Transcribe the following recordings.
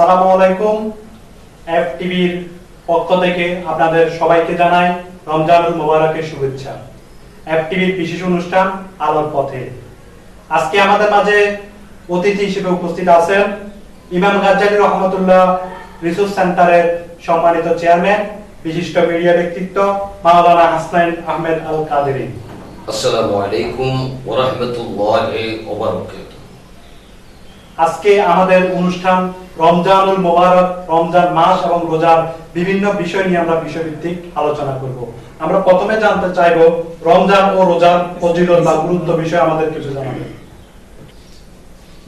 সালামু আলাইকুম। এফ টিভির পক্ষ থেকে আপনাদের সবাইকে জানাই রমজানুল মোবারকের শুভেচ্ছা। এফ টিভির বিশেষ অনুষ্ঠান আলোর পথে। আজকে আমাদের মাঝে অতিথি হিসেবে উপস্থিত আছেন ইমাম গাজ্জালি রহমতুল্লাহ রিসোর্স সেন্টারের সম্মানিত চেয়ারম্যান বিশিষ্ট মিডিয়া ব্যক্তিত্ব মাওলানা হাসনাইন আহমেদ আল কাদেরী আসসালামু আলাইকুম ওয়া রাহমাতুল্লাহি ওয়া বারাকাতুহু। আজকে আমাদের অনুষ্ঠান রমজানুল মোবারক, রমজান মাস এবং রোজার বিভিন্ন বিষয় নিয়ে আমরা বিষয়ভিত্তিক আলোচনা করব। আমরা প্রথমে জানতে চাইব রমজান ও রোজার ফজিলত বা গুরুত্ব বিষয়ে আমাদের কিছু জানাবেন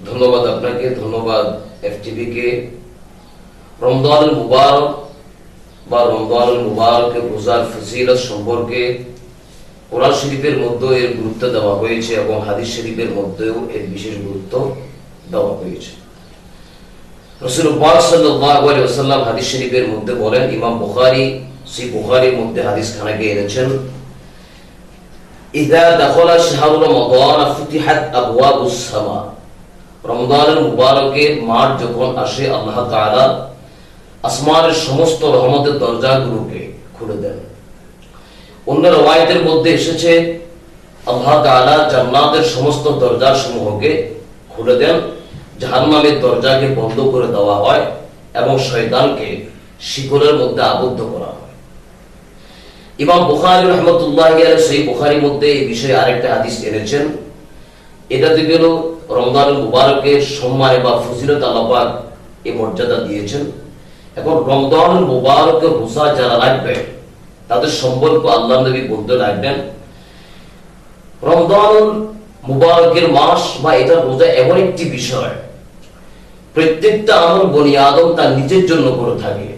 ধন্যবাদ আপনাকে, ধন্যবাদ এফটিভি কে রমজানুল মুবারক বা রমজানুল মুবারকের রোজার ফজিলত সম্পর্কে কোরআন শরীফের মধ্যে এর গুরুত্ব দেওয়া হয়েছে এবং হাদিস শরীফের মধ্যেও এর বিশেষ গুরুত্ব দেওয়া হয়েছে। মাঠ যখন আসে, আল্লাহ আসমানের সমস্ত রহমতের দরজাগুলোকে খুলে দেন। অন্য রওয়ায়াতের মধ্যে এসেছে, আল্লাহ জান্নাতের সমস্ত দরজা সমূহকে খুলে দেন জাহান্নামের দরজাকে বন্ধ করে দেওয়া হয় এবং শয়তানকে শিকলের মধ্যে আবদ্ধ করা হয়। ইমাম বুখারী রহমতুল্লাহ সেই বুখারীর মধ্যে এই বিষয়ে আরেকটা হাদিস এনেছেন। এটাতে গেল রমজানুল মুবারকের সম্মানে বা ফজিলত আল্লাহ পাক এই মর্যাদা দিয়েছেন। এখন রমজানুল মুবারকের রোজা যারা রাখবে, তাদের সম্পর্ক আল্লাহ নবী বলতে লাগবেন রমজানুল মুবারকের মাস বা এটা রোজা এমন একটি বিষয় প্রত্যেকটা আমল বনি আদম তার নিজের জন্য করে থাকে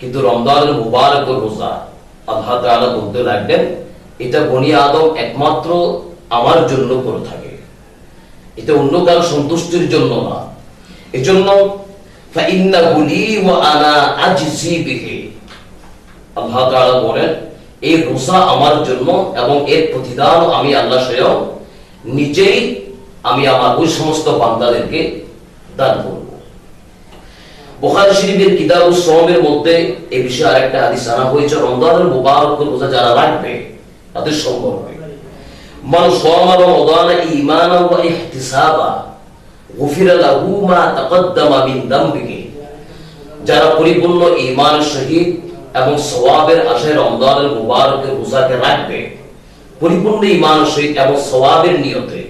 কিন্তু রমজানুল মুবারক ও রোজা আল্লাহ তাআলা বলতে লাগবেন এটা বনি আদম একমাত্র আমার জন্য করে থাকে এটা অন্য কারো সন্তুষ্টির জন্য না এজন্য فإنه لي وأنا أجزي به আল্লাহ তাআলা বলেন এই রোজা আমার জন্য এবং এর প্রতিদান আমি আল্লাহ স্বয়ং নিজেই আমি আমার ওই সমস্ত বান্দাদেরকে দান করব। বুখারী শরীফের কিতাবুস সওমের মধ্যে এই বিষয়ে আরেকটা হাদিস আনা হয়েছে। রমজানুল মুবারক রোজা যারা রাখবে, তাদের সম্পর্কে সামা রমাদান ঈমানান ওয়া ইহতিসাবা লাহু মা তাকদ্দামা যারা পরিপূর্ণ এবং সওয়াবের আশায় রমজানের মুবারকের রোজাকে রাখবে, পরিপূর্ণ ঈমানের সহিত এবং সওয়াবের নিয়তে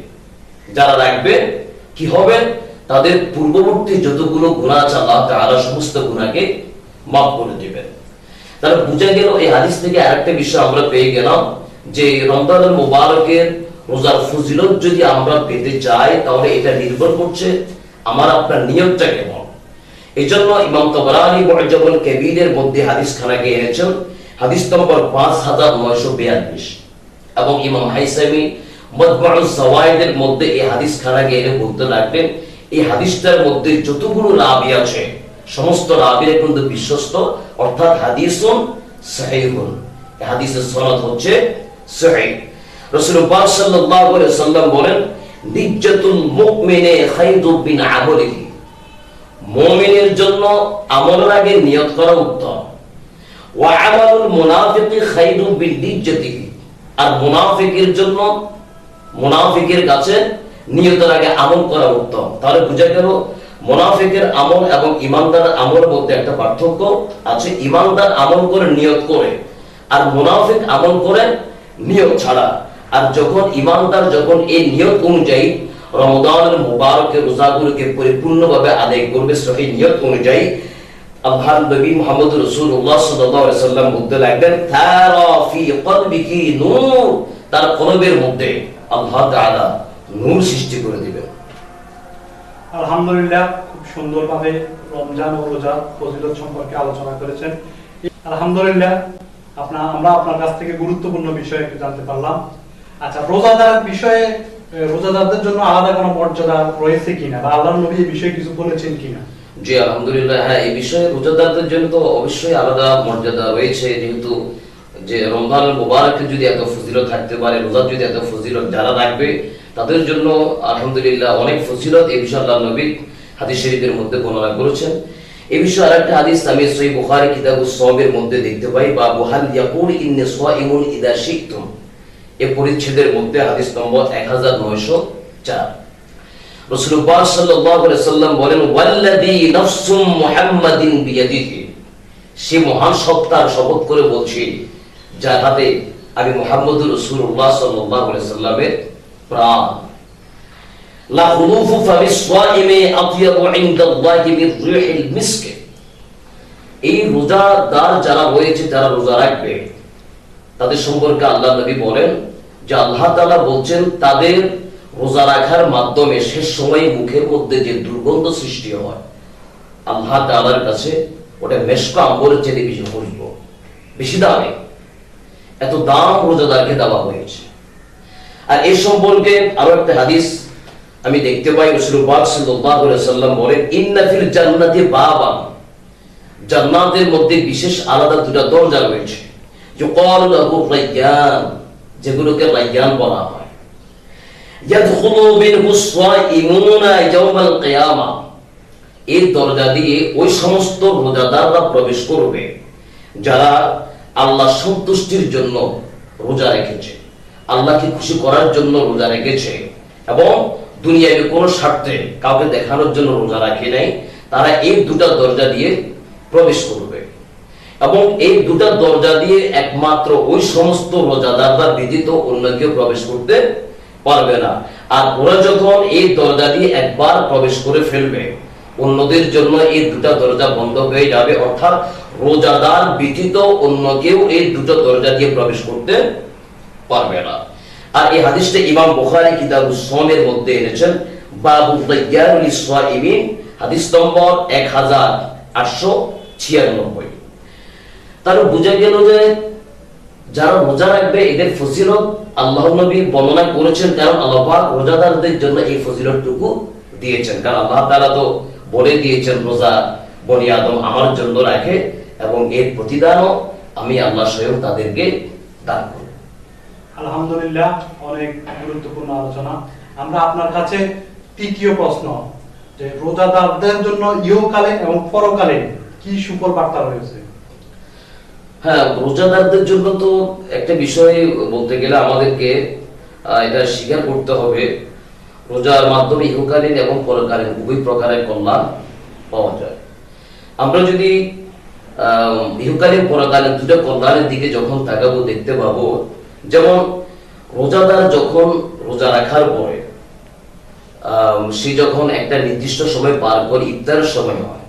যারা রাখবে, কি হবে? তাদের পূর্ববর্তী যতগুলো গুনাহ আছে, আল্লাহ তাআলা সমস্ত গুনাহকে মাফ করে দিবেন। তাহলে বুঝা গেল, এই হাদিস থেকে আরেকটা বিষয় আমরা পেয়ে গেলাম, যে রমজানুল মুবারকের রোজার ফজিলত যদি আমরা পেতে চাই, তাহলে এটা নির্ভর করছে আমার, আপনার নিয়তটা কেমন। এই জন্য ইমাম তবরানি কাবীরের মধ্যে হাদিস খানাকে এনেছেন, হাদিস নম্বর পাঁচ হাজার নয়শো বিয়াল্লিশ। এবং ইমাম হাইসামি মধ্যে এই হাদিস খানাকে এনে বলতে লাগবেন এই হাদিসটার মধ্যে যতগুলো রাবি আছে, সমস্ত রাবিরা কিন্তু বিশ্বস্ত, অর্থাৎ হাদিসুন সাহিহুন। হাদিসের সনদ হচ্ছে সহিহ রাসূল সাল্লাল্লাহু আলাইহি বলেন, নিজ্জাতুল মুমিনে বিন আমলিহি। মুমিনের জন্য আমলের আগে নিয়ত করা উত্তম। ওয়া আমালুল মুনাফিকি বিন নিজ্জাতিহি। আর মুনাফিকের জন্য, মুনাফিকের কাছে নিয়তের আগে আমল করা উত্তম। তাহলে বুঝা গেল, মুনাফিকের আমল এবং ইমানদার আমলের মধ্যে একটা পার্থক্য আছে। ইমানদার আমল করে নিয়ত করে, আর মুনাফিক আমল করে নিয়ত ছাড়া। আর যখন ইমানদার যখন এই নিয়ত অনুযায়ী রমজানের মুবারকের রোজাগুলোকে পরিপূর্ণভাবে আদায় করবে, সহি নিয়ত অনুযায়ী আল্লাহ নবী মুহাম্মদ রাসূলুল্লাহ সাল্লাল্লাহু আলাইহি সাল্লাম বলতে লাগলেন তারা ফি কলবিহি নূর। তার কলবের মধ্যে আল্লাহ তাআলা নূর সৃষ্টি করে দিবেন আলহামদুলিল্লাহ খুব সুন্দরভাবে রমজান ও রোজা ফজিলত সম্পর্কে আলোচনা করেছেন। আলহামদুলিল্লাহ আপনার আমরা আপনার কাছ থেকে গুরুত্বপূর্ণ বিষয় জানতে পারলাম। আচ্ছা রোজাদার বিষয়ে রোজাদারদের জন্য আলাদা কোনো মর্যাদা রয়েছে কিনা? বা আল্লাহ নবী এই বিষয়ে কিছু বলেছেন কিনা? জি আলহামদুলিল্লাহ হ্যাঁ এই বিষয়ে রোজাদারদের জন্য তো অবশ্যই আলাদা মর্যাদা রয়েছে। যেহেতু যে রমজানের মুবারকে যদি এত ফজিলত থাকতে পারে রোজার যদি এত ফজিলত যারা রাখবে তাদের জন্য আলহামদুলিল্লাহ অনেক ফজিলত এই বিষয়ে আল্লাহ নবী হাদিস শরীফের মধ্যে বর্ণনা করেছেন। এই বিষয়ে আরেকটা হাদিস আমি সহিহ বুখারী কিতাবুস সাওমের মধ্যে দেখতে পাই বা বুহাল ইয়াকুল ইন্নী সাইমুন ইদা শিকতুম। এই পরিচ্ছেদের মধ্যে হাদিস নম্বর এক 1904 রাসূলুল্লাহ সাল্লাল্লাহু আলাইহি সাল্লাম বলেন, ওয়াল্লাযী নাফসু মুহাম্মাদিন বিয়াদিহি। সে মহান সত্তার শপথ করে বলছি, যার হাতে আমি মুহাম্মদুর রাসূলুল্লাহ সাল্লাল্লাহু আলাইহি সাল্লামের প্রাণ। মিস্ক। তাদের রোজা রাখার মাধ্যমে শেষ সময়ে মুখের মধ্যে যে দুর্গন্ধ সৃষ্টি হয়, আল্লাহ তাআলার কাছে ওটা মেশক আম্বরের চেয়ে বেশি খুঁজব বেশি দামে। এত দাম রোজাদারকে দেওয়া হয়েছে। আর এই সম্পর্কে আরও একটা হাদিস আমি দেখতে পাই রসুল পাক সাল্লাল্লাহু আলাইহি সাল্লাম বলেন, ইন্না ফিল জান্নাতি বাবান জান্নাতের মধ্যে বিশেষ আলাদা দুটা দরজা রয়েছে। ইউকালু লাহু রায়্যান যেগুলোকে রায়্যান বলা হয়। ইয়াদখুলু মিনহু সাইমুনা ইয়াওমাল কিয়ামা। এই দরজা দিয়ে ওই সমস্ত রোজাদাররা প্রবেশ করবে, যারা আল্লাহ সন্তুষ্টির জন্য রোজা রেখেছে। আল্লাহকে খুশি করার জন্য রোজা রেখেছে এবং দুনিয়ায় কোনো স্বার্থে কাউকে দেখানোর জন্য রোজা রাখে নাই, তারা এই দুটা দরজা দিয়ে প্রবেশ করবে। এবং এই দুটা দরজা দিয়ে একমাত্র ওই সমস্ত রোজাদাররা ব্যতীত অন্য কেউ প্রবেশ করতে পারবে না। আর ওরা যখন এই দরজা দিয়ে একবার প্রবেশ করে ফেলবে, অন্যদের জন্য এই দুটা দরজা বন্ধ হয়ে যাবে, অর্থাৎ রোজাদার ব্যতীত অন্য কেউ এই দুটো দরজা দিয়ে প্রবেশ করতে পারবে না। আর এই হাদিসটা ইমাম বুখারী কিতাবুস সাওমের মধ্যে এনেছেন, বাবু দাইয়ানুল সাইমিন হাদিস নম্বর 1896 তার বোঝা গেল যে যারা রোজা রাখবে, এদের ফজিলত আল্লাহ নবী বর্ণনা করেছেন, কারণ আল্লাহ পাক রোজাদারদের জন্য এই ফজিলতটুকু দিয়েছেন। কারণ আল্লাহ তাআলা তো বলে দিয়েছেন, রোজা বনি আদম আমার জন্য রাখে এবং এর প্রতিদানও আমি আল্লাহ স্বয়ং তাদেরকে দান করব আলহামদুলিল্লাহ, অনেক গুরুত্বপূর্ণ আলোচনা। আমরা আপনার কাছে তৃতীয় প্রশ্ন, যে রোজাদারদের জন্য ইহকালে এবং পরকালে কি সুফল বার্তা রয়েছে? হ্যাঁ রোজাদারদের জন্য তো একটা বিষয় বলতে গেলে আমাদেরকে এটা স্বীকার করতে হবে। রোজার মাধ্যমে ইহকালীন এবং পরকালীন উভয় প্রকারের কল্যাণ পাওয়া যায়। আমরা যদি ইহকালীন পরকালীন দুটো কল্যাণের দিকে যখন তাকাবো, দেখতে পাবো যেমন রোজাদার যখন রোজা রাখার পরে সে যখন একটা নির্দিষ্ট সময় পার করে, ইফতারের সময় হয়,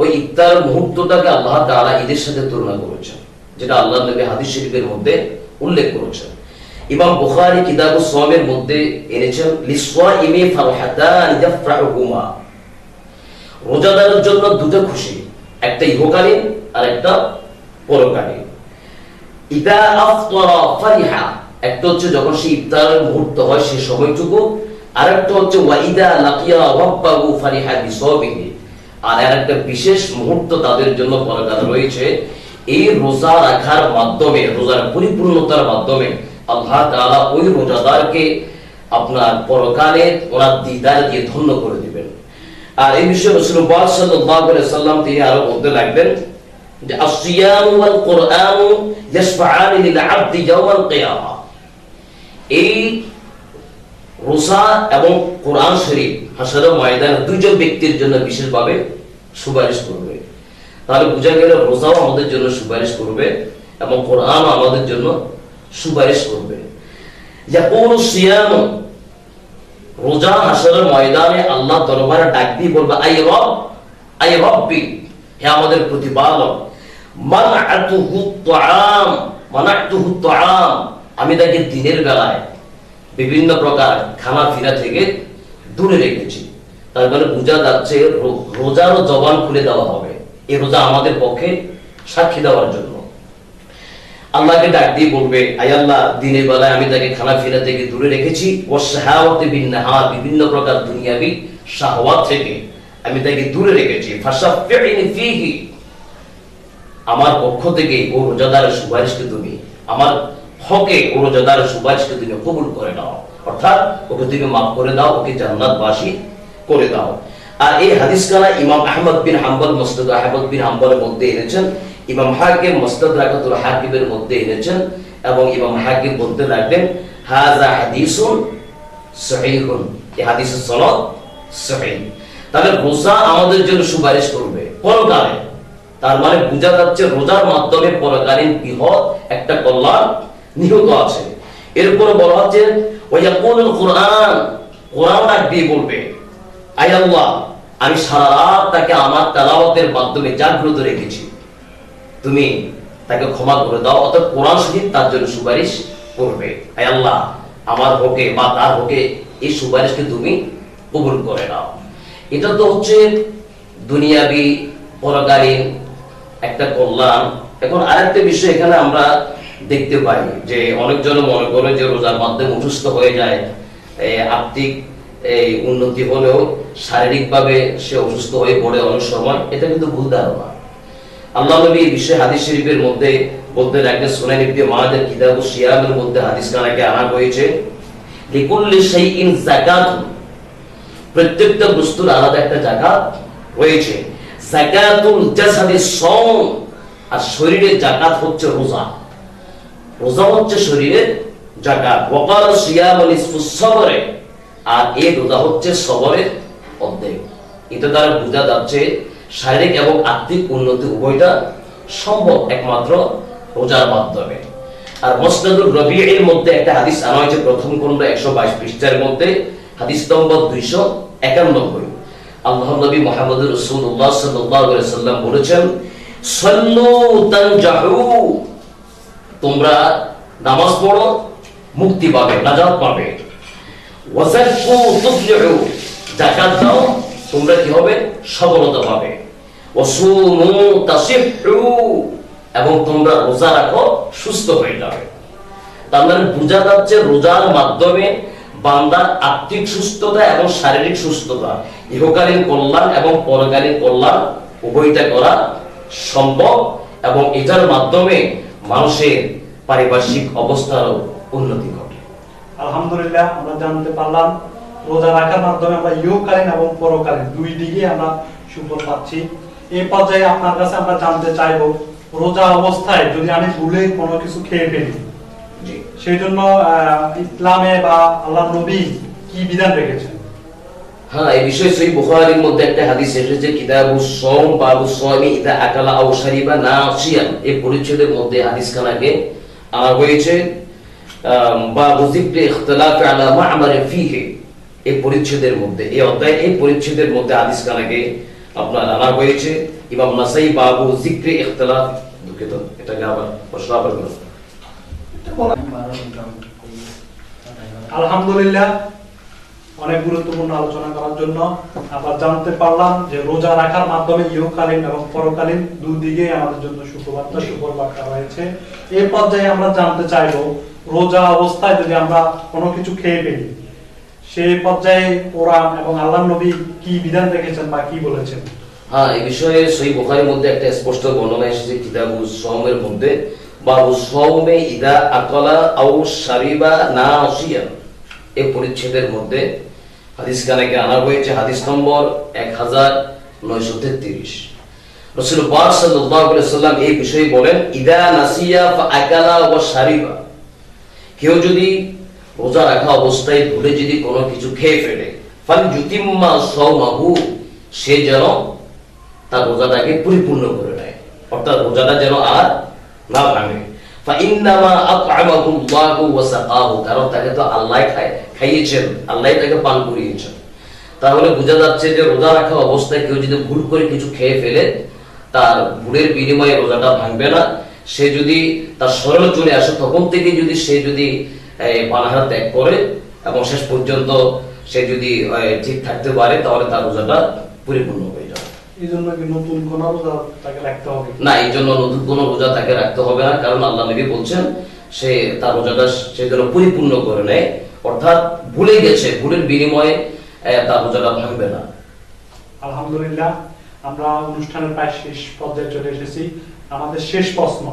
ওই ইফতার মুহূর্তটাকে আল্লাহ তাআলা ঈদের সাথে তুলনা করেছেন, যেটা আল্লাহ নবী হাদিস শরীফের মধ্যে উল্লেখ করেছেন। ইমাম বুখারী কিতাবুস সাওমের মধ্যে এনেছেন লিসওয়াইমি ফারহাতান ইয়াফরাহুমা। রোজাদারের জন্য দুটো খুশি, একটা ইহকালীন আর একটা পরকালীন। ইদা আফতারা ফারিহা। একটা হচ্ছে যখন সে ইফতারের মুহূর্ত হয় সে সময়টুকু আর একটা হচ্ছে ওয়াইদা লাকিয়া ফারিহা আর একটা বিশেষ মুহূর্ত তাদের জন্য পরকাল রয়েছে, এই রোজা রাখার মাধ্যমে, রোজার পরিপূর্ণতার মাধ্যমে আল্লাহ তাআলা ওই রোজাদারকে আপনার পরকালে ওনার দিদার দিয়ে ধন্য করে দিবেন। আর এই বিষয়ে সাল্লাম তিনি আরও বলতে লাগবেন যে কোরআন লিল আবদি কিয়ামা। এই রোজা এবং কোরআন শরীফ ব্যক্তির জন্য বিশেষভাবে সুপারিশ করবে। তাহলে বোঝা গেল রোজাও আমাদের জন্য সুপারিশ করবে এবং কোরআনও আমাদের জন্য সুপারিশ করবে। ইয়াকুলু সিয়াম, রোজা হাসরের ময়দানে আল্লাহ দরবারে ডাক দিয়ে বলবে, আই রব, আই রব্বি, হে আমাদের প্রতিপালক আমি তাকে দিনের বেলায় বিভিন্ন প্রকার খানা ফিরা থেকে দূরে রেখেছি। তার মানে বোঝা যাচ্ছে রোজারও জবান খুলে দেওয়া হবে। এই রোজা আমাদের পক্ষে সাক্ষী দেওয়ার জন্য। আল্লাহকে ডাক দিয়ে বলবে আই আল্লাহ, দিনের বেলায় আমি তাকে খানা ফিরা থেকে দূরে রেখেছি। ও শাহাওয়াতে বিন নাহার বিভিন্ন প্রকার দুনিয়াবি শাহওয়াত থেকে আমি তাকে দূরে রেখেছি। ফাশাফিনি ফিহি আমার পক্ষ থেকে ও রোজাদারের সুপারিশকে তুমি, আমার হকে ও রোজাদারের সুপারিশকে তুমি কবুল করে নাও। অর্থাৎ ওকে তুমি মাফ করে দাও, ওকে জান্নাতবাসী করে দাও। আর এই হাদিস খানা ইমাম আহমদ বিন হাম্বল, মুস্তাদ আহমদ বিন হাম্বলের মধ্যে এনেছেন। ইমাম হাকিম, মুস্তাদ রাকাতুল হাকিমের মধ্যে এনেছেন এবং ইমাম হাকিম বলতে লাগলেন, হাযা হাদিসুন সহিহুন। এই হাদিসের সনদ সহিহ। তাহলে রোজা আমাদের জন্য সুপারিশ করবে। কোন পরকালে তার মানে বোঝা যাচ্ছে রোজার মাধ্যমে পরকালীন বৃহৎ একটা কল্যাণ নিহত আছে। এরপরে বলা হচ্ছে ওয়াকুলুল কোরআন কোরআন ডাক দিয়ে বলবে আল্লাহ, আমি সারা রাত তাকে আমার তেলাওয়াতের মাধ্যমে জাগ্রত রেখেছি। তুমি তাকে ক্ষমা করে দাও, অর্থাৎ কোরআন শরীফ তার জন্য সুপারিশ করবে। আয় আল্লাহ, আমার হোকে বা তার হোকে এই সুপারিশকে তুমি কবুল করে নাও। এটা তো হচ্ছে দুনিয়াবি পরকালীন একটা কল্যাণ। এখন আরেকটা বিষয় এখানে আমরা দেখতে পাই যে অনেকজন মনে করে যে রোজার মাধ্যমে অসুস্থ হয়ে যায় আর্থিক এই উন্নতি হলেও শারীরিকভাবে সে অসুস্থ হয়ে পড়ে অনেক সময়, এটা কিন্তু ভুল ধারণা। আল্লাহ নবী হাদিস শরীফের মধ্যে মাজাহ কিতাব সিয়ামের মধ্যে হাদিস কানাকে আনা হয়েছে, লিকুল্লি শাইইন যাকাত প্রত্যেকটা বস্তুর আলাদা একটা জাকাত রয়েছে। যাকাতুল জাসাদি সওম। আর শরীরের জাকাত হচ্ছে রোজা। রোজা হচ্ছে শরীরের জাকাত। ওয়াকাল সিয়াম সবরে। আর এই রোজা হচ্ছে সবরের অর্ধেক। এটা দ্বারা বোঝা যাচ্ছে শারীরিক এবং আর্থিক উন্নতি উভয়টা সম্ভব একমাত্র রোজার মাধ্যমে। আর মসনাদুর রবিএর মধ্যে একটা হাদিস আনা হয়েছে প্রথম খণ্ড একশো বাইশ পৃষ্ঠার মধ্যে। হাদিস নম্বর দুইশো একানব্বই। আল্লাহ নবী মোহাম্মদ রসুল্লাহ সাল্লাহ সাল্লাম বলেছেন, সল্লু তোমরা নামাজ পড়ো, মুক্তি পাবে, নাজাত পাবে। তুফলিহু যাকাত দাও, তোমরা কি হবে? সফলতা পাবে। ওয়াসুমু তাসিহু এবং তোমরা রোজা রাখো, সুস্থ হয়ে যাবে। তার মানে বোঝা যাচ্ছে, রোজার মাধ্যমে বান্দার আর্থিক সুস্থতা এবং শারীরিক সুস্থতা ইহকালীন কল্যাণ এবং পরকালীন কল্যাণ উভয়টা করা সম্ভব এবং এটার মাধ্যমে মানুষের পারিপার্শ্বিক অবস্থারও উন্নতি ঘটে। আলহামদুলিল্লাহ আমরা জানতে পারলাম রোজা রাখার মাধ্যমে আমরা ইহকালীন এবং পরকালীন দুই দিকে আমরা সুফল পাচ্ছি। এই পর্যায়ে আপনার কাছে আমরা জানতে চাইব রোজা অবস্থায় যদি আমি ভুলে কোনো কিছু খেয়ে ফেলি সেই জন্য ইসলামে বা আল্লাহ নবী কি বিধান রেখেছেন? হ্যাঁ এই বিষয়ে মধ্যে একটা হাদিস এসেছে, কিতাবু আকালা নাসিয়ান। এই পরিচ্ছেদের মধ্যে হাদিস খানাকে আনা হয়েছে আলা এই পরিচ্ছেদের মধ্যে, এই অধ্যায় এই পরিচ্ছেদের মধ্যে হাদিস খানাকে আপনার আনা হয়েছে। ইমাম নাসাই বাবু দুঃখিত, এটাকে আবার প্রশ্ন আবার। আলহামদুলিল্লাহ। অনেক গুরুত্বপূর্ণ আলোচনা করার জন্য আমরা জানতে পারলাম যে রোজা রাখার মাধ্যমে ইহকালীন এবং পরকালীন দুদিকে আমাদের জন্য সুখবার্তা সুফল বার্তা রয়েছে। এই পর্যায়ে আমরা জানতে চাইব, রোজা অবস্থায় যদি আমরা কোনো কিছু খেয়ে ফেলি সেই পর্যায়ে কোরআন এবং আল্লাহ নবী কি বিধান রেখেছেন বা কি বলেছেন? হ্যাঁ এই বিষয়ে সহি বুখারীর মধ্যে একটা স্পষ্ট বর্ণনা এসেছে, কিতাবু সওমের মধ্যে, বাবু সওমে ইদা আকলা আও শারিবা না আসিয়া এই পরিচ্ছেদের মধ্যে হাদিস কানাকে আনা হয়েছে, হাদিস নম্বর এক হাজার নয়শো তেত্রিশ। পাক সাল্লাম এই বিষয়ে বলেন, ইদা নাসিয়া ফা আকালা কেউ যদি রোজা রাখা অবস্থায় ভুলে যদি কোনো কিছু খেয়ে ফেলে, ফাল জুতিম্মা সওমাহু, সে যেন তার রোজাটাকে পরিপূর্ণ করে নেয়। অর্থাৎ রোজাটা যেন আর না ভাঙে। ফাইন্নামা আত'আমাহু আল্লাহু ওয়া সাকাহু, কারণ তাকে তো আল্লাহ খাইয়েছেন আল্লাহ তাকে পান করিয়েছেন। তাহলে বোঝা যাচ্ছে যে রোজা রাখা অবস্থায় কেউ যদি ভুল করে কিছু খেয়ে ফেলে তার ভুলের বিনিময়ে রোজাটা ভাঙবে না। সে যদি তার স্মরণ চলে আসে তখন থেকে যদি সে যদি পানাহার ত্যাগ করে এবং শেষ পর্যন্ত সে যদি ঠিক থাকতে পারে তাহলে তার রোজাটা পরিপূর্ণ হয়ে যাবে। না এই জন্য নতুন কোনো রোজা তাকে রাখতে হবে না কারণ আল্লাহ নবী বলছেন সে তার রোজাটা সে যেন পরিপূর্ণ করে নেয়। অর্থাৎ ভুলে গেছে, ভুলের বিনিময়ে তার রোজাটা ভাঙবে না। আলহামদুলিল্লাহ, আমরা অনুষ্ঠানের প্রায় শেষ পর্যায়ে চলে এসেছি। আমাদের শেষ প্রশ্ন,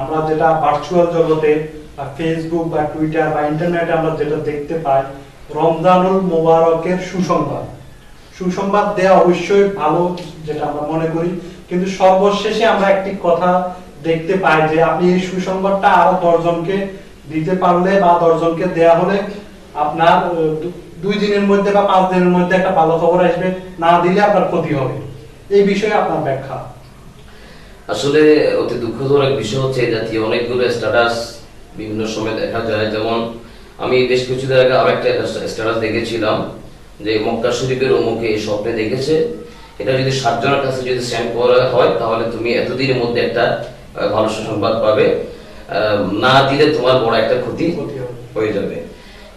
আমরা যেটা ভার্চুয়াল জগতে বা ফেসবুক বা টুইটার বা ইন্টারনেটে আমরা যেটা দেখতে পাই, রমজানুল মোবারকের সুসংবাদ। সুসংবাদ দেওয়া অবশ্যই ভালো, যেটা আমরা মনে করি, কিন্তু সর্বশেষে আমরা একটি কথা দেখতে পাই যে আপনি এই সুসংবাদটা আরও দশজনকে দিতে পারলে বা দশজনকে দেয়া হলে আপনার দুই দিনের মধ্যে বা পাঁচ দিনের মধ্যে একটা ভালো খবর আসবে। না দিলে আপনার ক্ষতি হবে। এই বিষয়ে আপনার ব্যাখ্যা। আসলে অতি দুঃখজনক বিষয় হচ্ছে জাতীয় অনেকগুলো স্ট্যাটাস বিভিন্ন সময় দেখা যায়। যেমন, আমি বেশ কিছুদিন আগে আর একটা স্ট্যাটাস দেখেছিলাম, যে মক্কা শরীফের অমুকে এই স্বপ্নে দেখেছে। এটা যদি সাতজনের কাছে যদি সেন্ড করা হয়, তাহলে তুমি এতদিনের মধ্যে একটা ভালো সুসংবাদ পাবে। না দিলে তোমার বড় একটা ক্ষতি হয়ে যাবে।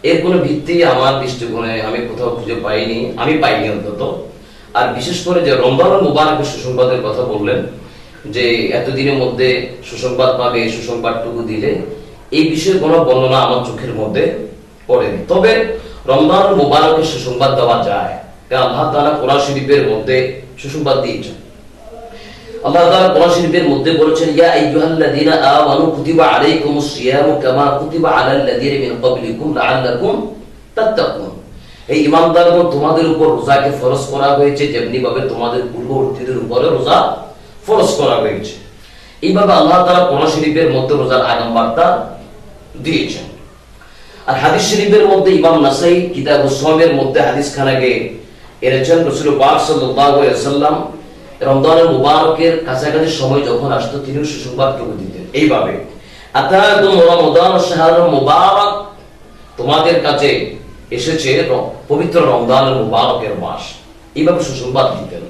এর কোনো ভিত্তি আমার দৃষ্টিকোণে আমি কোথাও খুঁজে পাইনি আমি পাইনি অন্তত। আর বিশেষ করে যে রমজান মুবারকের সুসংবাদের কথা বললেন যে এতদিনের মধ্যে সুসংবাদ পাবে সুসংবাদটুকু দিলে এই বিষয়ে কোনো বর্ণনা আমার চোখের মধ্যে পড়েনি। তবে রমজান মুবারকের সুসংবাদ দেওয়া যায়। আল্লাহ তাআলা কোরআন শরীফের মধ্যে সুসংবাদ দিয়েছেন। আল্লাহ তাআলা কোরআন শরীফের মধ্যে বলেছেন, ইয়া আইয়ুহাল্লাযীনা আমানু কুতিবা আলাইকুমুস সিয়ামু কামা কুতিবা আলাল্লাযীনা মিন ক্বাবলিকুম লাআল্লাকুম তাত্তাকুন। এই ইমানদারগণ তোমাদের উপর রোজাকে ফরজ করা হয়েছে যেমনি ভাবে তোমাদের পূর্ববর্তীদের উপরে রোজা ফরজ করা হয়েছে। এইভাবে আল্লাহ তাআলা কোরআন শরীফের মধ্যে রোজার আগাম বার্তা দিয়েছেন। আর হাদিস শরীফের মধ্যে ইমাম নাসাই কিতাব উসলামের মধ্যে হাদিস খানাকে এনেছেন, রসুল পাক সাল্লাল্লাহু আলাইহি সাল্লাম রমজানের মুবারকের কাছাকাছি সময় যখন আসতো তিনি সুসংবাদটুকু দিতেন। এইভাবে মুবারক তোমাদের কাছে এসেছে পবিত্র রমজানের মুবারকের মাস। এইভাবে সুসংবাদ দিতেন।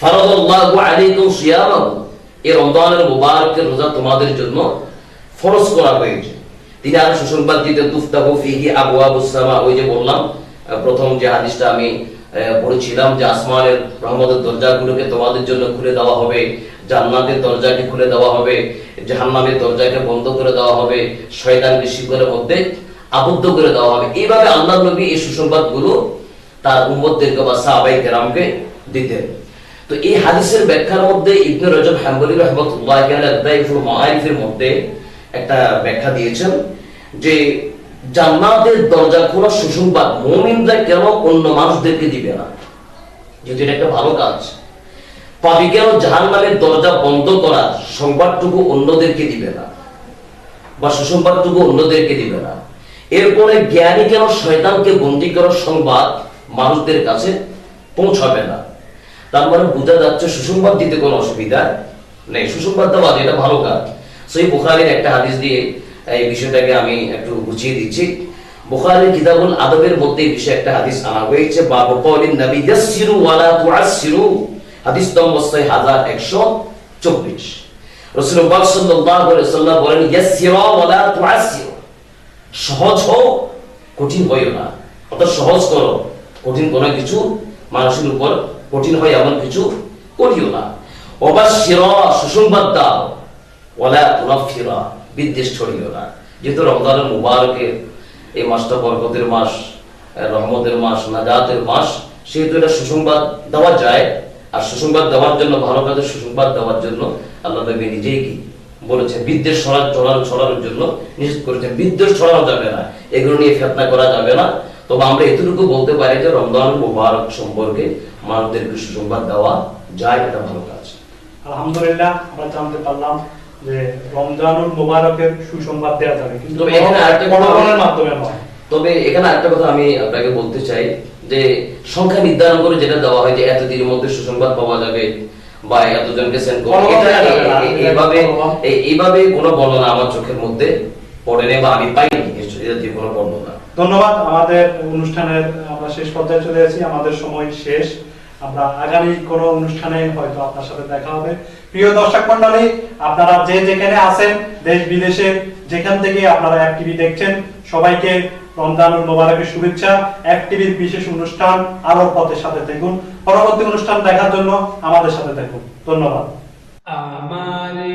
ফারাদাল্লাহু আলাইকুম সিয়ামাহু এই রমজানের মুবারকের রোজা তোমাদের জন্য ফরজ করা হয়েছে। তিনি আরও সুসংবাদ দিতেন, তুফতাহু ফিহি আবওয়াবুস সামা, ওই যে বললাম প্রথম যে হাদিসটা আমি পড়েছিলাম যে আসমানের রহমতের দরজাগুলোকে তোমাদের জন্য খুলে দেওয়া হবে, জান্নাতের দরজাকে খুলে দেওয়া হবে, জাহান্নামের দরজাকে বন্ধ করে দেওয়া হবে, শয়তানকে শিকলের মধ্যে আবদ্ধ করে দেওয়া হবে। এইভাবে আল্লাহ নবী এই সুসংবাদগুলো তার উম্মতদেরকে বা সাহাবাই কেরামকে দিতেন। তো এই হাদিসের ব্যাখ্যার মধ্যে ইবনে রজব হাম্বলি রহমতুল্লাহ দাইফুল মাআরিফের মধ্যে একটা ব্যাখ্যা দিয়েছেন যে জান্নাতের দরজা খোলা সুসংবাদ মুমিনরা কেন অন্য মানুষদেরকে দিবে না? যেহেতু এটা একটা ভালো কাজ, পাপি কেন জাহান্নামের দরজা বন্ধ করা সংবাদটুকু অন্যদেরকে দিবে না? বা সুসংবাদটুকু অন্যদেরকে দিবে না? এরপরে জ্ঞানী কেন শয়তানকে বন্দী করার সংবাদ মানুষদের কাছে পৌঁছাবে না? তার মানে বোঝা যাচ্ছে সুসংবাদ দিতে কোনো অসুবিধা নেই। সুসংবাদ দেওয়া যেটা ভালো কাজ। সেই বুখারির একটা হাদিস দিয়ে এই বিষয়টাকে আমি একটু বুঝিয়ে দিচ্ছি। বুখারীর কিতাবুল আদবের মধ্যে বিষয়ে একটা হাদিস আনা হয়েছে, বাবু কওলিন নবী, ইয়াসসিরু ওয়ালা তুআসসিরু। হাদিস নম্বর 6124 রাসূলুল্লাহ সাল্লাল্লাহু আলাইহি ওয়াসাল্লাম বলেন, ইয়াসসিরু ওয়ালা তুআসসিরু। সহজ হও কঠিন হইও না। অর্থাৎ সহজ করো, কঠিন কোনো কিছু মানুষের উপর কঠিন হয় এমন কিছু করিও না। অবাশিরা সুসংবাদ দাও। ওয়ালা তুনাফিরা। বিদ্বেষ ছড়িও না। যেহেতু রমজানের মুবারকের এই মাসটা বরকতের মাস রহমতের মাস, নাজাতের মাস, সেহেতু এটা সুসংবাদ দেওয়া যায়। আর সুসংবাদ দেওয়ার জন্য, ভালো কাজের সুসংবাদ দেওয়ার জন্য আল্লাহ নবী নিজেই কি বলেছেন, বিদ্বেষ ছড়া ছড়ানো, ছড়ানোর জন্য নিষেধ করেছেন। বিদ্বেষ ছড়ানো যাবে না, এগুলো নিয়ে ফেতনা করা যাবে না। তবে আমরা এতটুকু বলতে পারি যে, রমজান মুবারক সম্পর্কে মানুষদেরকে সুসংবাদ দেওয়া যায়, এটা ভালো কাজ। আলহামদুলিল্লাহ, আমরা জানতে পারলাম। যে রমজানুল মুবারকের সুসংবাদ দেওয়া যাবে কিন্তু তবে এখানে আরেকটা কথা- মাধ্যমে নয়। তবে এখানে একটা কথা আমি আপনাকে বলতে চাই যে সংখ্যা নির্ধারণ করে যেটা দেওয়া হয় যে এতদিনের মধ্যে সুসংবাদ পাওয়া যাবে বা এতজনকে সেন্ড করবে এইভাবে এইভাবে কোনো বর্ণনা আমার চোখের মধ্যে পড়েনি বা আমি পাইনি জাতীয় কোনো বর্ণনা। ধন্যবাদ আমাদের অনুষ্ঠানের আমরা শেষ পর্যায়ে চলে এসেছি আমাদের সময় শেষ। আমরা আগামী কোনো অনুষ্ঠানে হয়তো আপনার সাথে দেখা হবে। প্রিয় দর্শক মন্ডলী আপনারা যে যেখানে আছেন, দেশ বিদেশে, যেখান থেকে আপনারা এক টিভি দেখছেন, সবাইকে মোবারকের শুভেচ্ছা। এক টিভির বিশেষ অনুষ্ঠান আলোর পথের সাথে থাকুন পরবর্তী অনুষ্ঠান দেখার জন্য আমাদের সাথে থাকুন ধন্যবাদ। আমারে